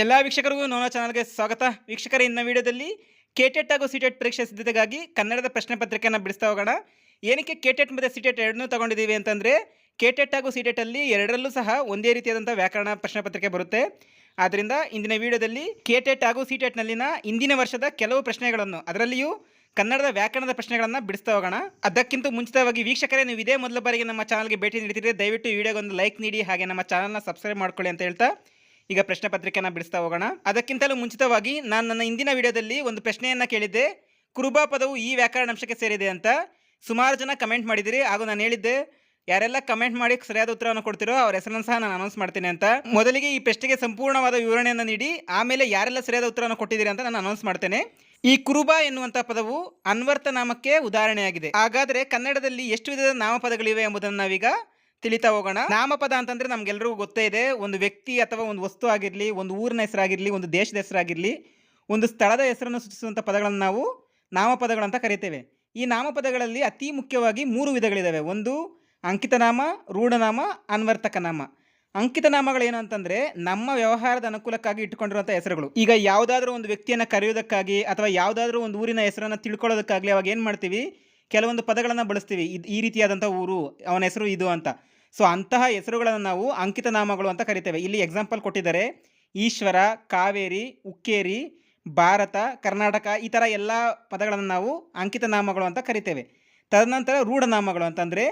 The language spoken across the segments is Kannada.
ಎಲ್ಲ ವೀಕ್ಷಕರಿಗೂ ನೋನೋ ಚಾನಲ್ಗೆ ಸ್ವಾಗತ. ವೀಕ್ಷಕರ, ಇನ್ನ ವಿಡಿಯೋದಲ್ಲಿ ಕೆಟೆಟ್ ಹಾಗೂ ಸಿಟೆಟ್ ಪರೀಕ್ಷೆ ಸಿದ್ಧತೆಗಾಗಿ ಕನ್ನಡದ ಪ್ರಶ್ನೆ ಪತ್ರಿಕೆಯನ್ನು ಬಿಡಿಸ್ತಾ ಹೋಗೋಣ. ಏನಕ್ಕೆ ಕೆಟೆಟ್ ಮತ್ತು ಸಿಟೆಟ್ ಎರಡನ್ನೂ ತಗೊಂಡಿದ್ದೀವಿ ಅಂತಂದರೆ ಕೆಟೆಟ್ ಹಾಗೂ ಸಿಟೆಟಲ್ಲಿ ಎರಡರಲ್ಲೂ ಸಹ ಒಂದೇ ರೀತಿಯಾದಂಥ ವ್ಯಾಕರಣ ಪ್ರಶ್ನೆ ಪತ್ರಿಕೆ ಬರುತ್ತೆ. ಆದ್ದರಿಂದ ಇಂದಿನ ವಿಡಿಯೋದಲ್ಲಿ ಕೆಟೆಟ್ ಹಾಗೂ ಸಿಟೆಟ್ನಲ್ಲಿನ ಇಂದಿನ ವರ್ಷದ ಕೆಲವು ಪ್ರಶ್ನೆಗಳನ್ನು, ಅದರಲ್ಲಿಯೂ ಕನ್ನಡದ ವ್ಯಾಕರಣದ ಪ್ರಶ್ನೆಗಳನ್ನು ಬಿಡಿಸ್ತಾ ಹೋಗೋಣ. ಅದಕ್ಕಿಂತ ಮುಂಚಿತವಾಗಿ ವೀಕ್ಷಕರೇ, ನೀವು ಇದೇ ಮೊದಲ ಬಾರಿಗೆ ನಮ್ಮ ಚಾನಲ್ಗೆ ಭೇಟಿ ನೀಡ್ತಿದ್ರೆ ದಯವಿಟ್ಟು ವಿಡಿಯೋಗೆ ಒಂದು ಲೈಕ್ ನೀಡಿ, ಹಾಗೆ ನಮ್ಮ ಚಾನಲ್ನ ಸಬ್ಸ್ಕ್ರೈಬ್ ಮಾಡ್ಕೊಳ್ಳಿ ಅಂತ ಹೇಳ್ತಾ ಈಗ ಪ್ರಶ್ನೆ ಪತ್ರಿಕೆನ ಬಿಡಿಸ್ತಾ ಹೋಗೋಣ. ಅದಕ್ಕಿಂತಲೂ ಮುಂಚಿತವಾಗಿ ನಾನು ನನ್ನ ಇಂದಿನ ವಿಡಿಯೋದಲ್ಲಿ ಒಂದು ಪ್ರಶ್ನೆಯನ್ನು ಕೇಳಿದ್ದೆ. ಕುರುಬ ಪದವು ಈ ವ್ಯಾಕರಣ ಅಂಶಕ್ಕೆ ಸೇರಿದೆ ಅಂತ. ಸುಮಾರು ಜನ ಕಮೆಂಟ್ ಮಾಡಿದಿರಿ. ಹಾಗೂ ನಾನು ಹೇಳಿದ್ದೆ, ಯಾರೆಲ್ಲ ಕಮೆಂಟ್ ಮಾಡಿ ಸರಿಯಾದ ಉತ್ತರವನ್ನು ಕೊಡ್ತಿರೋ ಅವ್ರ ಹೆಸರನ್ನು ಸಹ ನಾನು ಅನೌನ್ಸ್ ಮಾಡ್ತೀನಿ ಅಂತ. ಮೊದಲಿಗೆ ಈ ಪ್ರಶ್ನೆಗೆ ಸಂಪೂರ್ಣವಾದ ವಿವರಣೆಯನ್ನು ನೀಡಿ, ಆಮೇಲೆ ಯಾರೆಲ್ಲ ಸರಿಯಾದ ಉತ್ತರವನ್ನು ಕೊಟ್ಟಿದ್ದೀರಿ ಅಂತ ನಾನು ಅನೌನ್ಸ್ ಮಾಡ್ತೇನೆ. ಈ ಕುರುಬ ಎನ್ನುವಂಥ ಪದವು ಅನ್ವರ್ಥ ನಾಮಕ್ಕೆ ಉದಾಹರಣೆಯಾಗಿದೆ. ಹಾಗಾದರೆ ಕನ್ನಡದಲ್ಲಿ ಎಷ್ಟು ವಿಧದ ನಾಮಪದಗಳಿವೆ ಎಂಬುದನ್ನು ನಾವೀಗ ತಿಳಿತಾ ಹೋಗೋಣ. ನಾಮಪದ ಅಂತಂದ್ರೆ ನಮ್ಗೆಲ್ರಿಗೂ ಗೊತ್ತೇ ಇದೆ. ಒಂದು ವ್ಯಕ್ತಿ ಅಥವಾ ಒಂದು ವಸ್ತು ಆಗಿರಲಿ, ಒಂದು ಊರಿನ ಹೆಸರಾಗಿರಲಿ, ಒಂದು ದೇಶದ ಹೆಸರಾಗಿರಲಿ, ಒಂದು ಸ್ಥಳದ ಹೆಸರನ್ನು ಸೂಚಿಸುವಂಥ ಪದಗಳನ್ನು ನಾವು ನಾಮಪದಗಳು ಅಂತ ಕರಿತೇವೆ. ಈ ನಾಮಪದಗಳಲ್ಲಿ ಅತಿ ಮುಖ್ಯವಾಗಿ ಮೂರು ವಿಧಗಳಿದ್ದಾವೆ ಒಂದು, ಅಂಕಿತನಾಮ, ರೂಢನಾಮ ಅನ್ವರ್ತಕ ನಾಮ ಅಂಕಿತ ನಾಮಗಳೇನು ಅಂತಂದ್ರೆ ನಮ್ಮ ವ್ಯವಹಾರದ ಅನುಕೂಲಕ್ಕಾಗಿ ಇಟ್ಟುಕೊಂಡಿರುವಂಥ ಹೆಸರುಗಳು. ಈಗ ಯಾವುದಾದ್ರೂ ಒಂದು ವ್ಯಕ್ತಿಯನ್ನು ಕರೆಯೋದಕ್ಕಾಗಿ ಅಥವಾ ಯಾವುದಾದ್ರೂ ಒಂದು ಊರಿನ ಹೆಸರನ್ನು ತಿಳ್ಕೊಳ್ಳೋದಕ್ಕಾಗಲಿ ಅವಾಗ ಏನು ಮಾಡ್ತೀವಿ? ಕೆಲವೊಂದು ಪದಗಳನ್ನು ಬಳಸ್ತೀವಿ. ಇದು ಈ ರೀತಿಯಾದಂಥ ಊರು, ಅವನ ಹೆಸರು ಇದು ಅಂತ. ಸೊ ಅಂತಹ ಹೆಸರುಗಳನ್ನು ನಾವು ಅಂಕಿತ ನಾಮಗಳು ಅಂತ ಕರಿತೇವೆ. ಇಲ್ಲಿ ಎಕ್ಸಾಂಪಲ್ ಕೊಟ್ಟಿದ್ದಾರೆ. ಈಶ್ವರ, ಕಾವೇರಿ, ಉಕ್ಕೇರಿ, ಭಾರತ, ಕರ್ನಾಟಕ ಈ ಥರ ಎಲ್ಲ ಪದಗಳನ್ನು ನಾವು ಅಂಕಿತ ನಾಮಗಳು ಅಂತ ಕರಿತೇವೆ. ತದನಂತರ ರೂಢನಾಮಗಳು ಅಂತಂದರೆ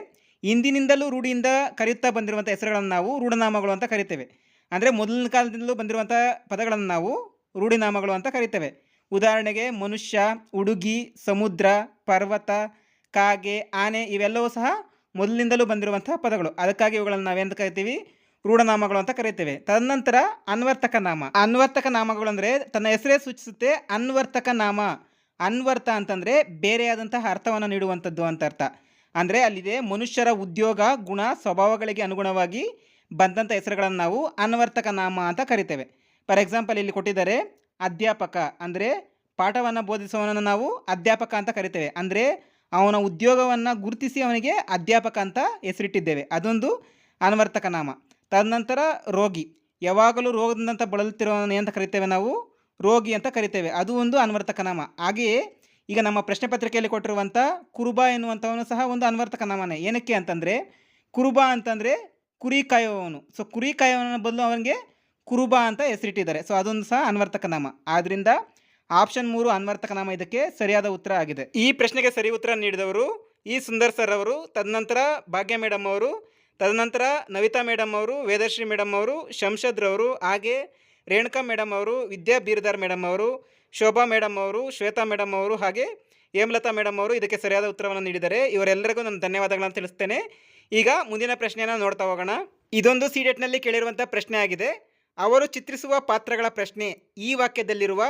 ಹಿಂದಿನಿಂದಲೂ ರೂಢಿಯಿಂದ ಕರೆಯುತ್ತಾ ಬಂದಿರುವಂಥ ಹೆಸರುಗಳನ್ನು ನಾವು ರೂಢನಾಮಗಳು ಅಂತ ಕರಿತೇವೆ. ಅಂದರೆ ಮೊದಲಿನ ಕಾಲದಿಂದಲೂ ಬಂದಿರುವಂಥ ಪದಗಳನ್ನು ನಾವು ರೂಢಿನಾಮಗಳು ಅಂತ ಕರಿತೇವೆ. ಉದಾಹರಣೆಗೆ ಮನುಷ್ಯ, ಉಡುಗಿ, ಸಮುದ್ರ, ಪರ್ವತ ಕಾಗೆ, ಆನೆ ಇವೆಲ್ಲವೂ ಸಹ ಮೊದಲಿನಿಂದಲೂ ಬಂದಿರುವಂತಹ ಪದಗಳು. ಅದಕ್ಕಾಗಿ ಇವುಗಳನ್ನು ನಾವೇನು ಕರಿತೀವಿ? ರೂಢನಾಮಗಳು ಅಂತ ಕರಿತೇವೆ. ತದನಂತರ ಅನ್ವರ್ತಕ ನಾಮ. ಅನ್ವರ್ತಕ ನಾಮಗಳು ಅಂದರೆ ತನ್ನ ಹೆಸರೇ ಸೂಚಿಸುತ್ತೆ ಅನ್ವರ್ತಕ ನಾಮ. ಅನ್ವರ್ಥ ಅಂತಂದರೆ ಬೇರೆಯಾದಂತಹ ಅರ್ಥವನ್ನು ನೀಡುವಂಥದ್ದು ಅಂತ ಅರ್ಥ. ಅಂದರೆ ಅಲ್ಲಿದೆ ಮನುಷ್ಯರ ಉದ್ಯೋಗ, ಗುಣ, ಸ್ವಭಾವಗಳಿಗೆ ಅನುಗುಣವಾಗಿ ಬಂದಂಥ ಹೆಸರುಗಳನ್ನು ನಾವು ಅನ್ವರ್ತಕ ನಾಮ ಅಂತ ಕರಿತೇವೆ. ಫಾರ್ ಎಕ್ಸಾಂಪಲ್ ಇಲ್ಲಿ ಕೊಟ್ಟಿದ್ದಾರೆ ಅಧ್ಯಾಪಕ ಅಂದರೆ ಪಾಠವನ್ನು ಬೋಧಿಸುವವನನ್ನು ನಾವು ಅಧ್ಯಾಪಕ ಅಂತ ಕರಿತೇವೆ. ಅಂದರೆ ಅವನ ಉದ್ಯೋಗವನ್ನು ಗುರುತಿಸಿ ಅವನಿಗೆ ಅಧ್ಯಾಪಕ ಅಂತ ಹೆಸರಿಟ್ಟಿದ್ದೇವೆ. ಅದೊಂದು ಅನ್ವರ್ತಕ ನಾಮ. ತದನಂತರ ರೋಗಿ. ಯಾವಾಗಲೂ ರೋಗದಿಂದ ಬಳಲುತ್ತಿರುವವನು ಅಂತ ಕರಿತೇವೆ ನಾವು. ರೋಗಿ ಅಂತ ಕರಿತೇವೆ. ಅದು ಒಂದು ಅನ್ವರ್ತಕ ನಾಮ. ಹಾಗೆಯೇ ಈಗ ನಮ್ಮ ಪ್ರಶ್ನೆ ಪತ್ರಿಕೆಯಲ್ಲಿ ಕೊಟ್ಟಿರುವಂಥ ಕುರುಬ ಎನ್ನುವಂಥವನು ಸಹ ಒಂದು ಅನ್ವರ್ತಕ ನಾಮನೇ. ಏನಕ್ಕೆ ಅಂತಂದರೆ ಕುರುಬ ಅಂತಂದರೆ ಕುರಿ ಕಾಯುವವನು. ಸೊ ಕುರಿ ಕಾಯುವವನ ಬದಲು ಅವನಿಗೆ ಕುರುಬ ಅಂತ ಹೆಸರಿಟ್ಟಿದ್ದಾರೆ. ಸೊ ಅದೊಂದು ಸಹ ಅನ್ವರ್ತಕ ನಾಮ. ಆದ್ದರಿಂದ ಆಪ್ಷನ್ ಮೂರು ಅನ್ವರ್ತಕ ನಾಮ ಇದಕ್ಕೆ ಸರಿಯಾದ ಉತ್ತರ ಆಗಿದೆ. ಈ ಪ್ರಶ್ನೆಗೆ ಸರಿ ಉತ್ತರ ನೀಡಿದವರು ಈ ಸುಂದರ್ ಸರ್ ಅವರು, ತದನಂತರ ಭಾಗ್ಯ ಮೇಡಮ್ ಅವರು, ತದನಂತರ ನವಿತಾ ಮೇಡಮ್ ಅವರು, ವೇದಶ್ರೀ ಮೇಡಮ್ ಅವರು ಶಂಶದ್ರವರು ಹಾಗೆ ರೇಣುಕಾ ಮೇಡಮ್ ಅವರು, ವಿದ್ಯಾ ಬೀರ್ದಾರ್ ಮೇಡಮ್ ಅವರು, ಶೋಭಾ ಮೇಡಮ್ ಅವರು, ಶ್ವೇತಾ ಮೇಡಮ್ ಅವರು, ಹಾಗೆ ಹೇಮಲತಾ ಮೇಡಮ್ ಅವರು ಇದಕ್ಕೆ ಸರಿಯಾದ ಉತ್ತರವನ್ನು ನೀಡಿದ್ದಾರೆ ಇವರೆಲ್ಲರಿಗೂ ನಾನು ಧನ್ಯವಾದಗಳನ್ನು ತಿಳಿಸ್ತೇನೆ. ಈಗ ಮುಂದಿನ ಪ್ರಶ್ನೆಯನ್ನು ನೋಡ್ತಾ ಹೋಗೋಣ. ಇದೊಂದು ಸಿ ಡೇಟ್ನಲ್ಲಿ ಕೇಳಿರುವಂಥ ಪ್ರಶ್ನೆ ಆಗಿದೆ. ಅವರು ಚಿತ್ರಿಸುವ ಪಾತ್ರಗಳ ಪ್ರಶ್ನೆ ಈ ವಾಕ್ಯದಲ್ಲಿರುವ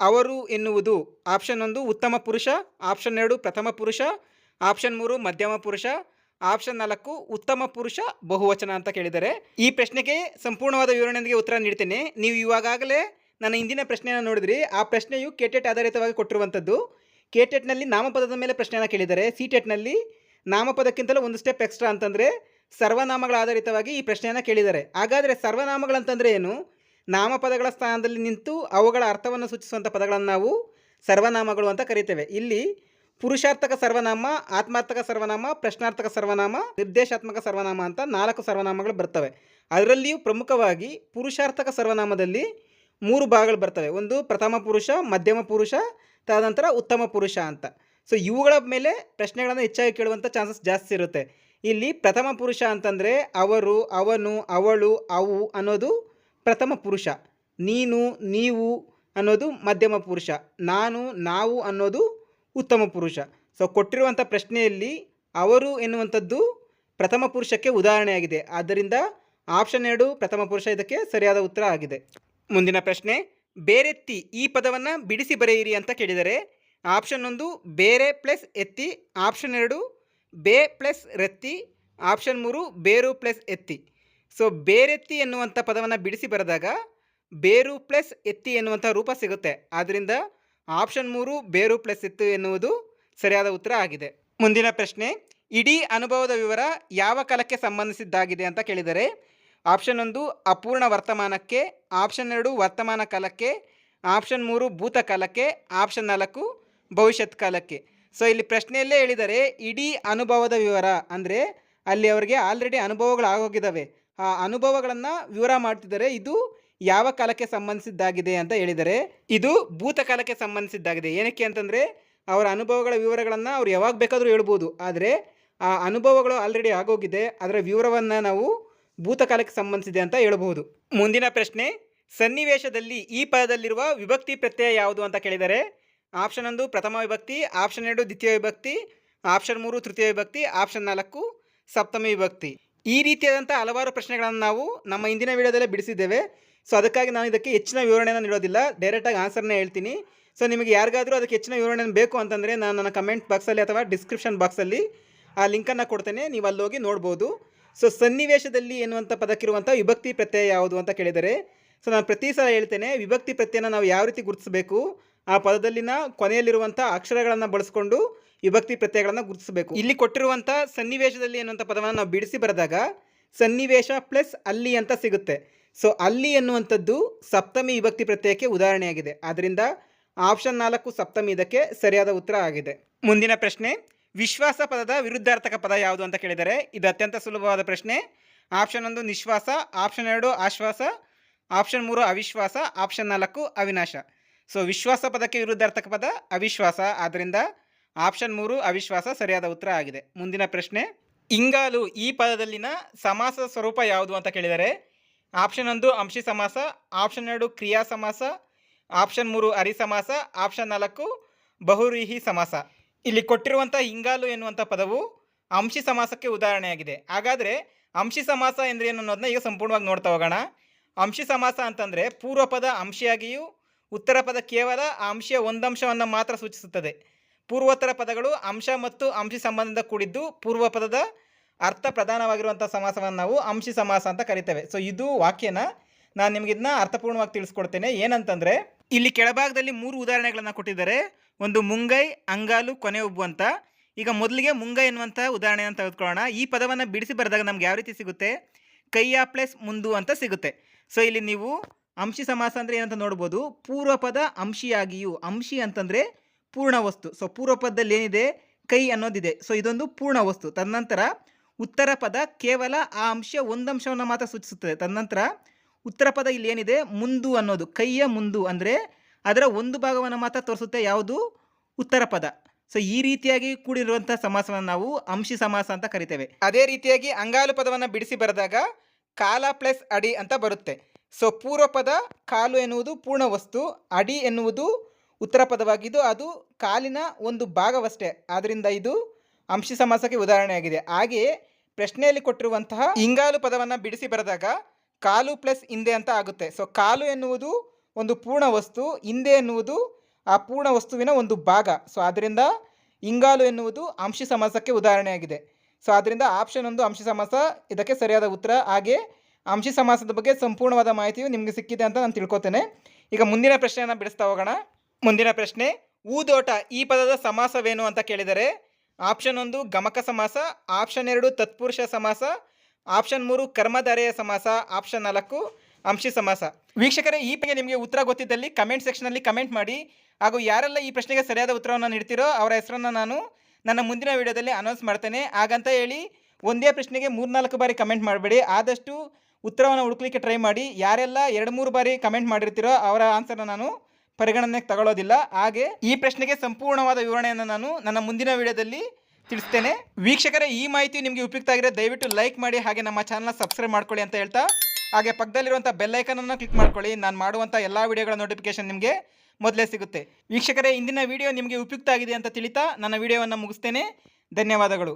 ಅವರು ಎನ್ನುವುದು ಆಪ್ಷನ್ ಒಂದು ಉತ್ತಮ ಪುರುಷ, ಆಪ್ಷನ್ ಎರಡು ಪ್ರಥಮ ಪುರುಷ, ಆಪ್ಷನ್ ಮೂರು ಮಧ್ಯಮ ಪುರುಷ, ಆಪ್ಷನ್ ನಾಲ್ಕು ಉತ್ತಮ ಪುರುಷ, ಬಹುವಚನ ಅಂತ ಕೇಳಿದರೆ. ಈ ಪ್ರಶ್ನೆಗೆ ಸಂಪೂರ್ಣವಾದ ವಿವರಣೆಯೊಂದಿಗೆ ಉತ್ತರ ನೀಡ್ತೇನೆ. ನೀವು ಇವಾಗಲೇ ನನ್ನ ಹಿಂದಿನ ಪ್ರಶ್ನೆಯನ್ನು ನೋಡಿದ್ರಿ. ಆ ಪ್ರಶ್ನೆಯು ಕೆಟೆಟ್ ಆಧಾರಿತವಾಗಿ ಕೊಟ್ಟಿರುವಂಥದ್ದು. ಕೆಟೆಟ್ನಲ್ಲಿ ನಾಮಪದದ ಮೇಲೆ ಪ್ರಶ್ನೆಯನ್ನು ಕೇಳಿದರೆ ಸಿ ಟೆಟ್ನಲ್ಲಿ ನಾಮಪದಕ್ಕಿಂತಲೂ ಒಂದು ಸ್ಟೆಪ್ ಎಕ್ಸ್ಟ್ರಾ ಅಂತಂದರೆ ಸರ್ವನಾಮಗಳ ಆಧಾರಿತವಾಗಿ ಈ ಪ್ರಶ್ನೆಯನ್ನು ಕೇಳಿದ್ದಾರೆ ಹಾಗಾದರೆ ಸರ್ವನಾಮಗಳಂತಂದರೆ ಏನು? ನಾಮಪದಗಳ ಸ್ಥಾನದಲ್ಲಿ ನಿಂತು ಅವುಗಳ ಅರ್ಥವನ್ನು ಸೂಚಿಸುವಂಥ ಪದಗಳನ್ನು ನಾವು ಸರ್ವನಾಮಗಳು ಅಂತ ಕರಿತೇವೆ. ಇಲ್ಲಿ ಪುರುಷಾರ್ಥಕ ಸರ್ವನಾಮ, ಆತ್ಮಾರ್ಥಕ ಸರ್ವನಾಮ, ಪ್ರಶ್ನಾರ್ಥಕ ಸರ್ವನಾಮ, ನಿರ್ದೇಶಾತ್ಮಕ ಸರ್ವನಾಮ ಅಂತ ನಾಲ್ಕು ಸರ್ವನಾಮಗಳು ಬರ್ತವೆ. ಅದರಲ್ಲಿಯೂ ಪ್ರಮುಖವಾಗಿ ಪುರುಷಾರ್ಥಕ ಸರ್ವನಾಮದಲ್ಲಿ ಮೂರು ಭಾಗಗಳು ಬರ್ತವೆ. ಒಂದು ಪ್ರಥಮ ಪುರುಷ, ಮಧ್ಯಮ ಪುರುಷ, ತದನಂತರ ಉತ್ತಮ ಪುರುಷ ಅಂತ. ಸೊ ಇವುಗಳ ಮೇಲೆ ಪ್ರಶ್ನೆಗಳನ್ನು ಹೆಚ್ಚಾಗಿ ಕೇಳುವಂಥ ಚಾನ್ಸಸ್ ಜಾಸ್ತಿ ಇರುತ್ತೆ. ಇಲ್ಲಿ ಪ್ರಥಮ ಪುರುಷ ಅಂತಂದರೆ ಅವರು, ಅವನು, ಅವಳು, ಅವು ಅನ್ನೋದು ಪ್ರಥಮ ಪುರುಷ. ನೀನು, ನೀವು ಅನ್ನೋದು ಮಧ್ಯಮ ಪುರುಷ. ನಾನು, ನಾವು ಅನ್ನೋದು ಉತ್ತಮ ಪುರುಷ. ಸೊ ಕೊಟ್ಟಿರುವಂಥ ಪ್ರಶ್ನೆಯಲ್ಲಿ ಅವರು ಎನ್ನುವಂಥದ್ದು ಪ್ರಥಮ ಪುರುಷಕ್ಕೆ ಉದಾಹರಣೆಯಾಗಿದೆ. ಆದ್ದರಿಂದ ಆಪ್ಷನ್ ಎರಡು, ಪ್ರಥಮ ಪುರುಷ ಇದಕ್ಕೆ ಸರಿಯಾದ ಉತ್ತರ ಆಗಿದೆ. ಮುಂದಿನ ಪ್ರಶ್ನೆ ಬೇರೆತ್ತಿ ಈ ಪದವನ್ನು ಬಿಡಿಸಿ ಬರೆಯಿರಿ ಅಂತ ಕೇಳಿದರೆ ಆಪ್ಷನ್ ಒಂದು, ಬೇರೆ ಪ್ಲಸ್ ಎತ್ತಿ ಆಪ್ಷನ್ ಎರಡು, ಬೇ ಪ್ಲಸ್ ರೆತ್ತಿ ಆಪ್ಷನ್ ಮೂರು, ಬೇರು ಪ್ಲಸ್ ಎತ್ತಿ. ಸೊ ಬೇರೆತ್ತಿ ಎನ್ನುವಂಥ ಪದವನ್ನು ಬಿಡಿಸಿ ಬರೆದಾಗ ಬೇರು ಪ್ಲಸ್ ಎತ್ತಿ ಎನ್ನುವಂಥ ರೂಪ ಸಿಗುತ್ತೆ. ಆದ್ದರಿಂದ ಆಪ್ಷನ್ ಮೂರು ಬೇರು ಪ್ಲಸ್ ಎತ್ತು ಎನ್ನುವುದು ಸರಿಯಾದ ಉತ್ತರ ಆಗಿದೆ. ಮುಂದಿನ ಪ್ರಶ್ನೆ, ಇಡೀ ಅನುಭವದ ವಿವರ ಯಾವ ಕಾಲಕ್ಕೆ ಸಂಬಂಧಿಸಿದ್ದಾಗಿದೆ ಅಂತ ಕೇಳಿದರೆ ಆಪ್ಷನ್ ಒಂದು ಅಪೂರ್ಣ ವರ್ತಮಾನಕ್ಕೆ ಆಪ್ಷನ್ ಎರಡು ವರ್ತಮಾನ ಕಾಲಕ್ಕೆ ಆಪ್ಷನ್ ಮೂರು ಭೂತಕಾಲಕ್ಕೆ ಆಪ್ಷನ್ ನಾಲ್ಕು ಭವಿಷ್ಯತ್ ಕಾಲಕ್ಕೆ. ಸೊ ಇಲ್ಲಿ ಪ್ರಶ್ನೆಯಲ್ಲೇ ಹೇಳಿದರೆ, ಇಡೀ ಅನುಭವದ ವಿವರ ಅಂದರೆ ಅಲ್ಲಿ ಅವರಿಗೆ ಆಲ್ರೆಡಿ ಅನುಭವಗಳು ಆಗೋಗಿದ್ದಾವೆ. ಅನುಭವಗಳನ್ನು ವಿವರ ಮಾಡ್ತಿದ್ದಾರೆ. ಇದು ಯಾವ ಕಾಲಕ್ಕೆ ಸಂಬಂಧಿಸಿದ್ದಾಗಿದೆ ಅಂತ ಹೇಳಿದರೆ, ಇದು ಭೂತಕಾಲಕ್ಕೆ ಸಂಬಂಧಿಸಿದ್ದಾಗಿದೆ. ಏನಕ್ಕೆ ಅಂತಂದರೆ, ಅವರ ಅನುಭವಗಳ ವಿವರಗಳನ್ನು ಅವ್ರು ಯಾವಾಗ ಬೇಕಾದರೂ ಹೇಳ್ಬೋದು. ಆದರೆ, ಆ ಅನುಭವಗಳು ಆಲ್ರೆಡಿ ಆಗೋಗಿದೆ. ಅದರ ವಿವರವನ್ನು ನಾವು ಭೂತಕಾಲಕ್ಕೆ ಸಂಬಂಧಿಸಿದೆ ಅಂತ ಹೇಳಬಹುದು ಮುಂದಿನ ಪ್ರಶ್ನೆ, ಸನ್ನಿವೇಶದಲ್ಲಿ ಈ ಪದದಲ್ಲಿರುವ ವಿಭಕ್ತಿ ಪ್ರತ್ಯಯ ಯಾವುದು ಅಂತ ಕೇಳಿದರೆ ಆಪ್ಷನ್ ಒಂದು ಪ್ರಥಮ ವಿಭಕ್ತಿ ಆಪ್ಷನ್ ಎರಡು ದ್ವಿತೀಯ ವಿಭಕ್ತಿ ಆಪ್ಷನ್ ಮೂರು ತೃತೀಯ ವಿಭಕ್ತಿ ಆಪ್ಷನ್ ನಾಲ್ಕು ಸಪ್ತಮಿ ವಿಭಕ್ತಿ. ಈ ರೀತಿಯಾದಂಥ ಹಲವಾರು ಪ್ರಶ್ನೆಗಳನ್ನು ನಾವು ನಮ್ಮ ಹಿಂದಿನ ವಿಡಿಯೋದಲ್ಲೇ ಬಿಡಿಸಿದ್ದೇವೆ. ಸೊ ಅದಕ್ಕಾಗಿ ನಾನು ಇದಕ್ಕೆ ಹೆಚ್ಚಿನ ವಿವರಣೆಯನ್ನು ನೀಡೋದಿಲ್ಲ. ಡೈರೆಕ್ಟಾಗಿ ಆನ್ಸರ್ನೇ ಹೇಳ್ತೀನಿ. ಸೊ ನಿಮಗೆ ಯಾರಿಗಾದರೂ ಅದಕ್ಕೆ ಹೆಚ್ಚಿನ ವಿವರಣೆ ಬೇಕು ಅಂತಂದರೆ ನಾನು ನನ್ನ ಕಮೆಂಟ್ ಬಾಕ್ಸಲ್ಲಿ ಅಥವಾ ಡಿಸ್ಕ್ರಿಪ್ಷನ್ ಬಾಕ್ಸಲ್ಲಿ ಆ ಲಿಂಕನ್ನು ಕೊಡ್ತೇನೆ. ನೀವು ಅಲ್ಲೋಗಿ ನೋಡ್ಬೋದು. ಸೊ ಸನ್ನಿವೇಶದಲ್ಲಿ ಎನ್ನುವಂಥ ಪದಕ್ಕಿರುವಂಥ ವಿಭಕ್ತಿ ಪ್ರತ್ಯಯ ಯಾವುದು ಅಂತ ಕೇಳಿದರೆ ಸೊ ನಾನು ಪ್ರತಿ ಸಲ ಹೇಳ್ತೇನೆ, ವಿಭಕ್ತಿ ಪ್ರತ್ಯಯನ ನಾವು ಯಾವ ರೀತಿ ಗುರುತಿಸಬೇಕು, ಆ ಪದದಲ್ಲಿನ ಕೊನೆಯಲ್ಲಿರುವಂಥ ಅಕ್ಷರಗಳನ್ನು ಬಳಸ್ಕೊಂಡು ವಿಭಕ್ತಿ ಪ್ರತ್ಯಯಗಳನ್ನು ಗುರುತಿಸಬೇಕು. ಇಲ್ಲಿ ಕೊಟ್ಟಿರುವಂಥ ಸನ್ನಿವೇಶದಲ್ಲಿ ಅನ್ನುವಂಥ ಪದವನ್ನು ನಾವು ಬಿಡಿಸಿ ಬರೆದಾಗ ಸನ್ನಿವೇಶ ಪ್ಲಸ್ ಅಲ್ಲಿ ಅಂತ ಸಿಗುತ್ತೆ. ಸೊ ಅಲ್ಲಿ ಎನ್ನುವಂಥದ್ದು ಸಪ್ತಮಿ ವಿಭಕ್ತಿ ಪ್ರತ್ಯಯಕ್ಕೆ ಉದಾಹರಣೆಯಾಗಿದೆ. ಆದ್ದರಿಂದ ಆಪ್ಷನ್ ನಾಲ್ಕು ಸಪ್ತಮಿ ಇದಕ್ಕೆ ಸರಿಯಾದ ಉತ್ತರ ಆಗಿದೆ. ಮುಂದಿನ ಪ್ರಶ್ನೆ, ವಿಶ್ವಾಸ ಪದದ ವಿರುದ್ಧಾರ್ಥಕ ಪದ ಯಾವುದು ಅಂತ ಕೇಳಿದರೆ ಇದು ಅತ್ಯಂತ ಸುಲಭವಾದ ಪ್ರಶ್ನೆ. ಆಪ್ಷನ್ ಒಂದು ನಿಶ್ವಾಸ, ಆಪ್ಷನ್ ಎರಡು ಆಶ್ವಾಸ, ಆಪ್ಷನ್ ಮೂರು ಅವಿಶ್ವಾಸ, ಆಪ್ಷನ್ ನಾಲ್ಕು ಅವಿನಾಶ. ಸೊ ವಿಶ್ವಾಸ ಪದಕ್ಕೆ ವಿರುದ್ಧಾರ್ಥಕ ಪದ ಅವಿಶ್ವಾಸ. ಆದ್ದರಿಂದ ಆಪ್ಷನ್ ಮೂರು, ಅವಿಶ್ವಾಸ, ಸರಿಯಾದ ಉತ್ತರ ಆಗಿದೆ. ಮುಂದಿನ ಪ್ರಶ್ನೆ, ಇಂಗಾಲು ಈ ಪದದಲ್ಲಿನ ಸಮಾಸದ ಸ್ವರೂಪ ಯಾವುದು ಅಂತ ಕೇಳಿದರೆ, ಆಪ್ಷನ್ ಒಂದು, ಅಂಶಿ ಸಮಾಸ, ಆಪ್ಷನ್ ಎರಡು, ಕ್ರಿಯಾ ಸಮಾಸ, ಆಪ್ಷನ್ ಮೂರು, ಅರಿ ಸಮಾಸ, ಆಪ್ಷನ್ ನಾಲ್ಕು, ಬಹುರೀಹಿ ಸಮಾಸ. ಇಲ್ಲಿ ಕೊಟ್ಟಿರುವಂಥ ಇಂಗಾಲು ಎನ್ನುವಂಥ ಪದವು ಅಂಶಿ ಸಮಾಸಕ್ಕೆ ಉದಾಹರಣೆಯಾಗಿದೆ. ಹಾಗಾದರೆ ಅಂಶಿ ಸಮಾಸ ಎಂದ್ರೆ ಏನು ಅನ್ನೋದನ್ನ ಈಗ ಸಂಪೂರ್ಣವಾಗಿ ನೋಡ್ತಾ ಹೋಗೋಣ. ಅಂಶಿ ಸಮಾಸ ಅಂತಂದರೆ ಪೂರ್ವ ಪದ ಅಂಶಿಯಾಗಿಯೂ ಉತ್ತರ ಪದ ಕೇವಲ ಆ ಅಂಶಿಯ ಒಂದಂಶವನ್ನು ಮಾತ್ರ ಸೂಚಿಸುತ್ತದೆ. ಪೂರ್ವೋತ್ತರ ಪದಗಳು ಅಂಶ ಮತ್ತು ಅಂಶಿ ಸಂಬಂಧದಿಂದ ಕೂಡಿದ್ದು ಪೂರ್ವ ಪದದ ಅರ್ಥ ಪ್ರಧಾನವಾಗಿರುವಂಥ ಸಮಾಸವನ್ನು ನಾವು ಅಂಶಿ ಸಮಾಸ ಅಂತ ಕರಿತೇವೆ. ಸೊ ಇದು ವಾಕ್ಯನ ನಾನು ನಿಮಗೆ ಇದನ್ನ ಅರ್ಥಪೂರ್ಣವಾಗಿ ತಿಳಿಸ್ಕೊಡ್ತೇನೆ. ಏನಂತಂದರೆ, ಇಲ್ಲಿ ಕೆಳಭಾಗದಲ್ಲಿ ಮೂರು ಉದಾಹರಣೆಗಳನ್ನು ಕೊಟ್ಟಿದ್ದಾರೆ. ಒಂದು ಮುಂಗೈ, ಅಂಗಾಲು, ಕೊನೆ ಉಬ್ಬು ಅಂತ. ಈಗ ಮೊದಲಿಗೆ ಮುಂಗೈ ಎನ್ನುವಂಥ ಉದಾಹರಣೆಯನ್ನು ತೆಗೆದುಕೊಳ್ಳೋಣ. ಈ ಪದವನ್ನು ಬಿಡಿಸಿ ಬರೆದಾಗ ನಮ್ಗೆ ಯಾವ ರೀತಿ ಸಿಗುತ್ತೆ? ಕೈಯ ಪ್ಲಸ್ ಮುಂದು ಅಂತ ಸಿಗುತ್ತೆ. ಸೊ ಇಲ್ಲಿ ನೀವು ಅಂಶಿ ಸಮಾಸ ಅಂದರೆ ಏನಂತ ನೋಡ್ಬೋದು. ಪೂರ್ವ ಪದ ಅಂಶಿಯಾಗಿಯೂ, ಅಂಶಿ ಅಂತಂದರೆ ಪೂರ್ಣ ವಸ್ತು. ಸೊ ಪೂರ್ವ ಪದದಲ್ಲಿ ಏನಿದೆ? ಕೈ ಅನ್ನೋದಿದೆ. ಸೊ ಇದೊಂದು ಪೂರ್ಣ ವಸ್ತು. ತದನಂತರ ಉತ್ತರ ಪದ ಕೇವಲ ಆ ಅಂಶ ಒಂದು ಅಂಶವನ್ನು ಮಾತ್ರ ಸೂಚಿಸುತ್ತದೆ. ತದನಂತರ ಉತ್ತರ ಪದ ಇಲ್ಲಿ ಏನಿದೆ? ಮುಂದು ಅನ್ನೋದು. ಕೈಯ ಮುಂದು ಅಂದರೆ ಅದರ ಒಂದು ಭಾಗವನ್ನು ಮಾತ್ರ ತೋರಿಸುತ್ತೆ. ಯಾವುದು? ಉತ್ತರ ಪದ. ಸೊ ಈ ರೀತಿಯಾಗಿ ಕೂಡಿರುವಂಥ ಸಮಾಸವನ್ನು ನಾವು ಅಂಶಿ ಸಮಾಸ ಅಂತ ಕರಿತೇವೆ. ಅದೇ ರೀತಿಯಾಗಿ ಅಂಗಾಲು ಪದವನ್ನು ಬಿಡಿಸಿ ಬರೆದಾಗ ಕಾಲ ಪ್ಲಸ್ ಅಡಿ ಅಂತ ಬರುತ್ತೆ. ಸೊ ಪೂರ್ವ ಪದ ಕಾಲು ಎನ್ನುವುದು ಪೂರ್ಣ ವಸ್ತು. ಅಡಿ ಎನ್ನುವುದು ಉತ್ತರ ಪದವಾಗಿದ್ದು ಅದು ಕಾಲಿನ ಒಂದು ಭಾಗವಷ್ಟೇ. ಆದ್ದರಿಂದ ಇದು ಅಂಶಿ ಸಮಾಸಕ್ಕೆ ಉದಾಹರಣೆಯಾಗಿದೆ. ಹಾಗೆಯೇ ಪ್ರಶ್ನೆಯಲ್ಲಿ ಕೊಟ್ಟಿರುವಂತಹ ಇಂಗಾಲು ಪದವನ್ನು ಬಿಡಿಸಿ ಬರೆದಾಗ ಕಾಲು ಪ್ಲಸ್ ಹಿಂದೆ ಅಂತ ಆಗುತ್ತೆ. ಸೊ ಕಾಲು ಎನ್ನುವುದು ಒಂದು ಪೂರ್ಣ ವಸ್ತು, ಹಿಂದೆ ಎನ್ನುವುದು ಆ ಪೂರ್ಣ ವಸ್ತುವಿನ ಒಂದು ಭಾಗ. ಸೊ ಆದ್ದರಿಂದ ಇಂಗಾಲು ಎನ್ನುವುದು ಅಂಶಿ ಸಮಾಸಕ್ಕೆ ಉದಾಹರಣೆಯಾಗಿದೆ. ಸೊ ಆದ್ದರಿಂದ ಆಪ್ಷನ್ ಒಂದು ಅಂಶಿ ಸಮಾಸ, ಇದಕ್ಕೆ ಸರಿಯಾದ ಉತ್ತರ. ಹಾಗೆ ಅಂಶಿ ಸಮಾಸದ ಬಗ್ಗೆ ಸಂಪೂರ್ಣವಾದ ಮಾಹಿತಿಯು ನಿಮಗೆ ಸಿಕ್ಕಿದೆ ಅಂತ ನಾನು ತಿಳ್ಕೊತೇನೆ. ಈಗ ಮುಂದಿನ ಪ್ರಶ್ನೆಯನ್ನು ಬಿಡಿಸ್ತಾ ಹೋಗೋಣ. ಮುಂದಿನ ಪ್ರಶ್ನೆ, ಊದೋಟ ಈ ಪದದ ಸಮಾಸವೇನು ಅಂತ ಕೇಳಿದರೆ, ಆಪ್ಷನ್ ಒಂದು ಗಮಕ ಸಮಾಸ, ಆಪ್ಷನ್ ಎರಡು ತತ್ಪುರುಷ ಸಮಾಸ, ಆಪ್ಷನ್ ಮೂರು ಕರ್ಮಧಾರೆಯ ಸಮಾಸ, ಆಪ್ಷನ್ ನಾಲ್ಕು ಅಂಶಿ ಸಮಾಸ. ವೀಕ್ಷಕರೇ, ಈ ಬಗ್ಗೆ ನಿಮಗೆ ಉತ್ತರ ಗೊತ್ತಿದ್ದಲ್ಲಿ ಕಮೆಂಟ್ ಸೆಕ್ಷನಲ್ಲಿ ಕಮೆಂಟ್ ಮಾಡಿ. ಹಾಗೂ ಯಾರೆಲ್ಲ ಈ ಪ್ರಶ್ನೆಗೆ ಸರಿಯಾದ ಉತ್ತರವನ್ನು ನೀಡ್ತೀರೋ ಅವರ ಹೆಸರನ್ನು ನಾನು ನನ್ನ ಮುಂದಿನ ವಿಡಿಯೋದಲ್ಲಿ ಅನೌನ್ಸ್ ಮಾಡ್ತೇನೆ. ಹಾಗಂತ ಹೇಳಿ, ಒಂದೇ ಪ್ರಶ್ನೆಗೆ ಮೂರ್ನಾಲ್ಕು ಬಾರಿ ಕಮೆಂಟ್ ಮಾಡಬೇಡಿ. ಆದಷ್ಟು ಉತ್ತರವನ್ನು ಹುಡುಕ್ಲಿಕ್ಕೆ ಟ್ರೈ ಮಾಡಿ. ಯಾರೆಲ್ಲ ಎರಡು ಮೂರು ಬಾರಿ ಕಮೆಂಟ್ ಮಾಡಿರ್ತೀರೋ ಅವರ ಆನ್ಸರ್ನ ನಾನು ಪರಿಗಣನೆಗೆ ತಗೊಳ್ಳೋದಿಲ್ಲ. ಹಾಗೆ ಈ ಪ್ರಶ್ನೆಗೆ ಸಂಪೂರ್ಣವಾದ ವಿವರಣೆಯನ್ನು ನಾನು ನನ್ನ ಮುಂದಿನ ವಿಡಿಯೋದಲ್ಲಿ ತಿಳಿಸ್ತೇನೆ. ವೀಕ್ಷಕರೇ, ಈ ಮಾಹಿತಿ ನಿಮಗೆ ಉಪಯುಕ್ತ ಆಗಿದೆ ದಯವಿಟ್ಟು ಲೈಕ್ ಮಾಡಿ ಹಾಗೆ ನಮ್ಮ ಚಾನಲ್ನ ಸಬ್ಸ್ಕ್ರೈಬ್ ಮಾಡ್ಕೊಳ್ಳಿ ಅಂತ ಹೇಳ್ತಾ, ಹಾಗೆ ಪಕ್ಕದಲ್ಲಿರುವಂಥ ಬೆಲ್ಲೈಕನನ್ನು ಕ್ಲಿಕ್ ಮಾಡ್ಕೊಳ್ಳಿ. ನಾನು ಮಾಡುವಂಥ ಎಲ್ಲ ವಿಡಿಯೋಗಳ ನೋಟಿಫಿಕೇಶನ್ ನಿಮಗೆ ಮೊದಲೇ ಸಿಗುತ್ತೆ. ವೀಕ್ಷಕರೇ, ಇಂದಿನ ವಿಡಿಯೋ ನಿಮಗೆ ಉಪಯುಕ್ತ ಆಗಿದೆ ಅಂತ ತಿಳಿತಾ ನನ್ನ ವಿಡಿಯೋವನ್ನು ಮುಗಿಸ್ತೇನೆ. ಧನ್ಯವಾದಗಳು.